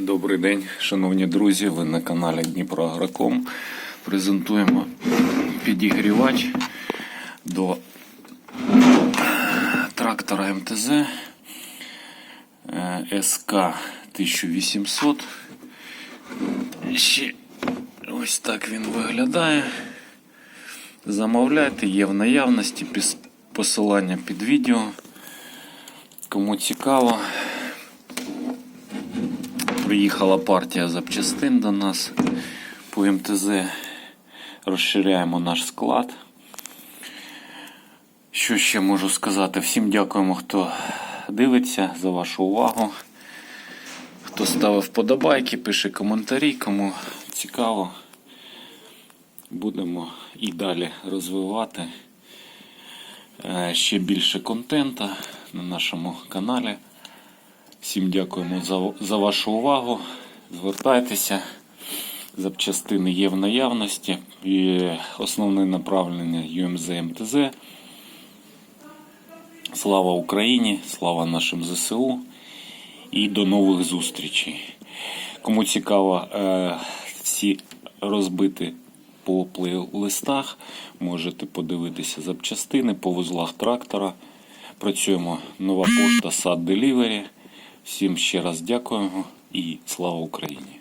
Добрий день, шановні друзі. Ви на каналі Дніпро Агроком. Презентуємо підігрівач до трактора МТЗ е, СК 1800. Ще ось так він виглядає. Замовляйте, є в наявності посилання під відео. Кому цікаво, Приїхала партія запчастин до нас по МТЗ. Розширяємо наш склад. Що ще можу сказати? Всім дякуємо, хто дивиться за вашу увагу. Хто ставив вподобайки, пише коментарі, кому цікаво. Будемо і далі розвивати е, ще більше контенту на нашому каналі. Всім дякуємо за, за вашу увагу. Звертайтеся. Запчастини є в наявності. І основне направлення UMZ МТЗ. Слава Україні! Слава нашим ЗСУ і до нових зустрічей. Кому цікаво, е, всі розбити по плейлистах, можете подивитися запчастини по вузлах трактора. Працюємо нова пошта Сад Delivery. Всім ще раз дякуємо і слава Україні!